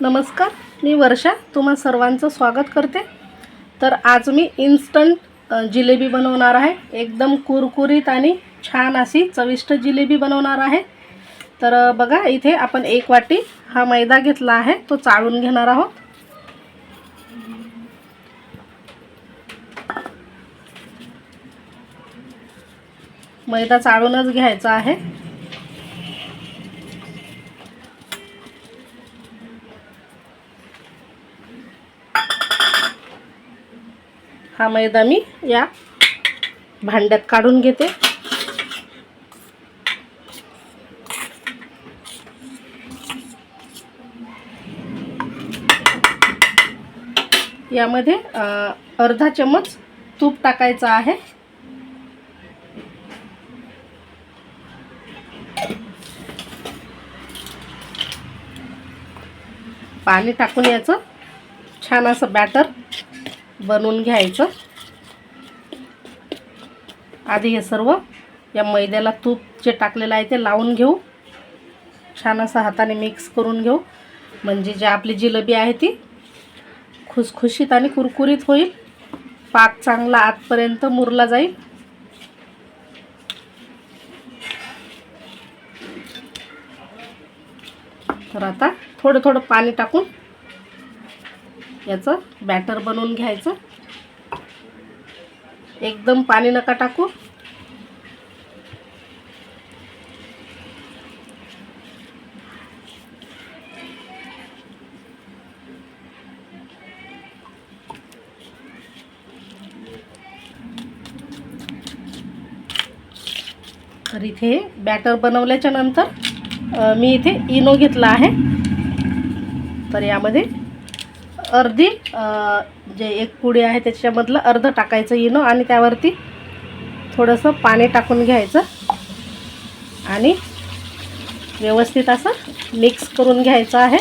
नमस्कार मी वर्षा. तुम्हा सर्वांचं स्वागत करते. तर आज मी इन्स्टंट जिलेबी बनवणार आहे. एकदम कुरकुरीत आणि छान अशी चविष्ट जिलेबी बनवणार आहे. तर बघा इथे आपण एक वाटी हा मैदा घेतला आहे. तो चाळून घेणार आहोत. मैदा चाळूनच घ्यायचा आहे. हा मैदा मी या भांड्यात काढून घेते. यामध्ये अर्धा चमच तूप टाकायचं आहे. पाणी टाकून याचं छान असं बॅटर बनवून घ्यायचं. आधी हे सर्व या मैद्याला तूप जे टाकलेलं आहे ते लावून घेऊ. छान असं हाताने मिक्स करून घेऊ. म्हणजे जे आपली जिलेबी आहे ती खुसखुशीत आणि कुरकुरीत होईल. पाक चांगला आतपर्यंत मुरला जाईल. तर आता थोडं थोडं पाणी टाकून याचं बॅटर बनवून घ्यायचं. एकदम पाणी नका टाकू. तर इथे बॅटर बनवल्याच्या नंतर मी इथे इनो घेतला आहे. तर यामध्ये अर्धी जे एक पुडी आहे त्याच्यामधलं अर्ध टाकायचं इनो आणि त्यावरती थोडंसं पाणी टाकून घ्यायचं. आणि व्यवस्थित असं मिक्स करून घ्यायचं आहे.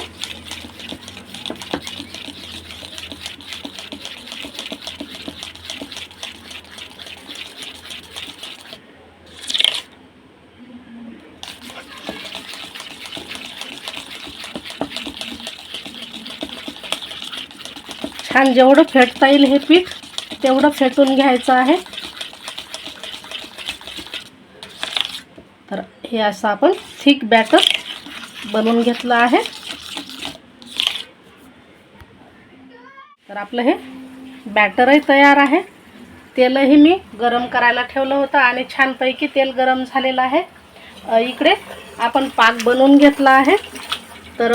छान जेवढं फेटता येईल हे पीठ तेवढं फेटून घ्यायचं आहे. तर हे असं आपण थिक बॅटर बनवून घेतलं आहे. तर आपलं हे बॅटरही तयार आहे. तेलही मी गरम करायला ठेवलं होतं आणि छानपैकी तेल गरम झालेलं आहे. इकडे आपण पाक बनवून घेतला आहे. तर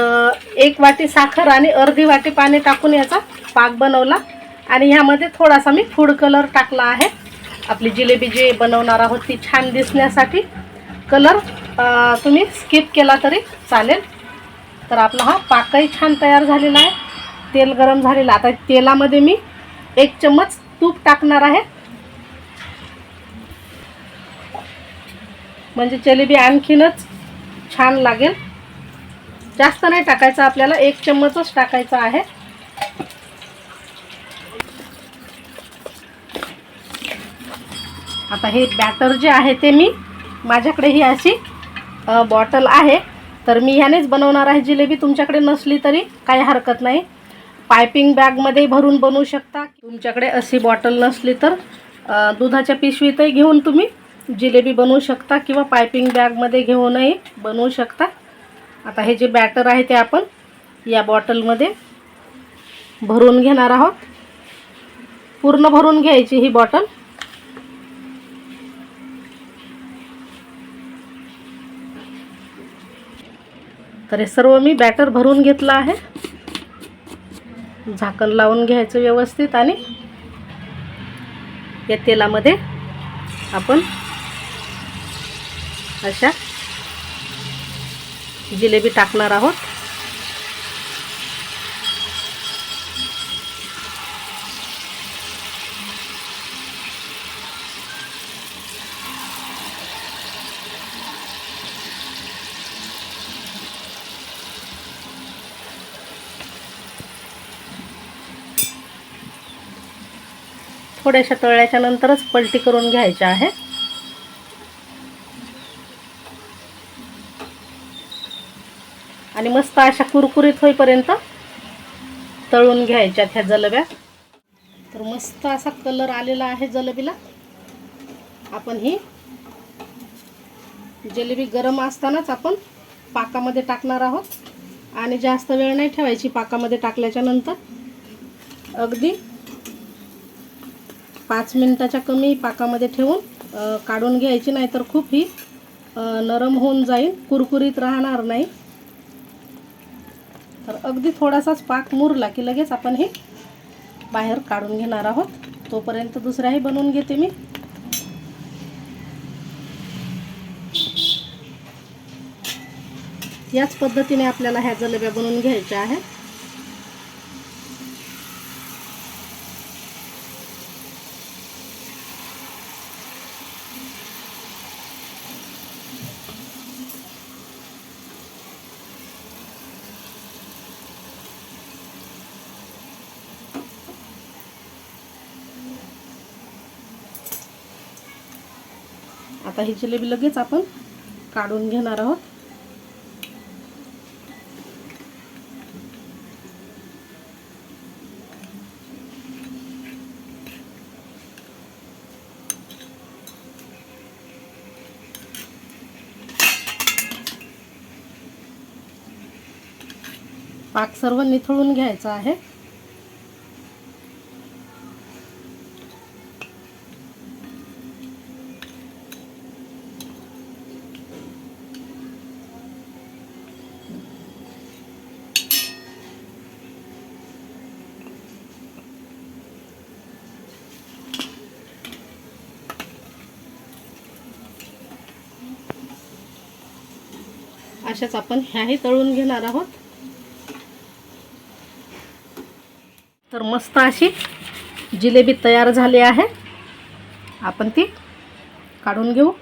एक वाटी साखर आणि अर्धी वाटी पाणी टाकून याचा पाक बनवला. आणि ह्यामध्ये थोडासा मी फूड कलर टाकला आहे. आपली जिलेबी जी बनवणार आहोत ती छान दिसण्यासाठी कलर तुम्ही स्किप केला तरी चालेल. तर आपला हा पाकही छान तयार झालेला आहे. तेल गरम झालेलं आता तेलामध्ये मी एक चम्मच तूप टाकणार आहे. म्हणजे जिलेबी आणखीनच छान लागेल. जास्त नाही टाकायचं आपल्याला एक चम्मचच टाकायचा आहे. आता हे बॅटर जे आहे ते मी माझ्याकडे ही अशी बॉटल आहे. तर मी ह्यानेच बनवणार आहे जिलेबी तुमच्याकडे नसली तरी काही हरकत नाही. पायपिंग बॅगमध्ये भरून बनवू शकता. तुमच्याकडे अशी बॉटल नसली तर दुधाच्या पिशवीतही घेऊन तुम्ही जिलेबी बनवू शकता किंवा पायपिंग बॅगमध्ये घेऊनही बनवू शकता. आता हे जे बॅटर आहे ते आपण या बॉटलमध्ये भरून घेणार आहोत. पूर्ण भरून घ्यायची ही बॉटल तर हे सर्व मी बॅटर भरून घेतलं आहे. झाकण लावून घ्यायचं व्यवस्थित आणि या तेलामध्ये आपण अशा जिलेबी टाकणार आहोत. थोड्याशा तळल्याच्या नंतरच पलटी करून घ्यायच्या आहे आणि मस्त अशा कुरकुरीत होईपर्यंत तळून घ्यायच्यात ह्या जलब्या. तर मस्त असा कलर आलेला आहे जलेबीला. आपण ही जिलेबी गरम असतानाच आपण पाकामध्ये टाकणार आहोत. आणि जास्त वेळ नाही ठेवायची पाकामध्ये टाकल्याच्या नंतर. अगदी पाच मिनिटाच्या कमी पाकामध्ये ठेवून काढून घ्यायची नाही तर खूप ही नरम होऊन जाईल. कुरकुरीत राहणार नाही. तर अगदी थोडासाच पाक मुरला की लगेच आपण हे बाहेर काढून घेणार आहोत. तोपर्यंत दुसऱ्याही बनवून घेते मी. याच पद्धतीने आपल्याला ह्या जलेब्या बनवून घ्यायच्या आहेत. आता ही जिलेबी लगेच आपण काढून घेणार आहोत. पाक सर्व निथळून घ्यायचा आहे. अशाच आपण ह्याही तळून घेणार आहोत. तर मस्त अशी जिलेबी तयार झाली आहे. आपण ती काढून घेऊ.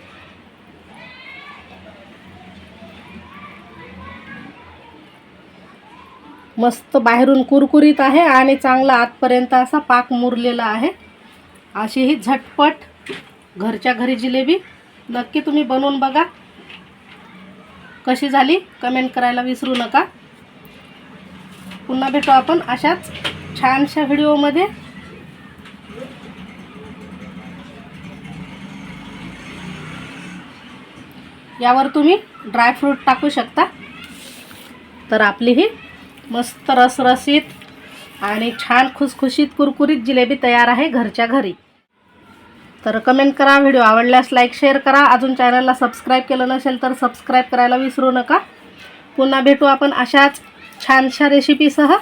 मस्त बाहेरून कुरकुरीत आहे आणि चांगला आतपर्यंत असा पाक मुरलेला आहे. अशी ही झटपट घरच्या घरी जिलेबी नक्की तुम्ही बनवून बघा. कशी झाली? कमेंट करायला विसरू नका. पुन्हा भेटू आपण अशाच छानशा व्हिडिओमध्ये. यावर तुम्ही ड्रायफ्रूट टाकू शकता. तर आपली ही मस्त रसरसीत आणि छान खुसखुशीत कुरकुरीत जिलेबी तयार आहे घरच्या घरी. तर कमेंट करा व्हिडिओ आवडल्यास लाईक शेअर करा. अजून चॅनलला सबस्क्राईब केलं नसेल तर सबस्क्राईब करायला विसरू नका. पुन्हा भेटू आपण अशाच छानशा रेसिपीसह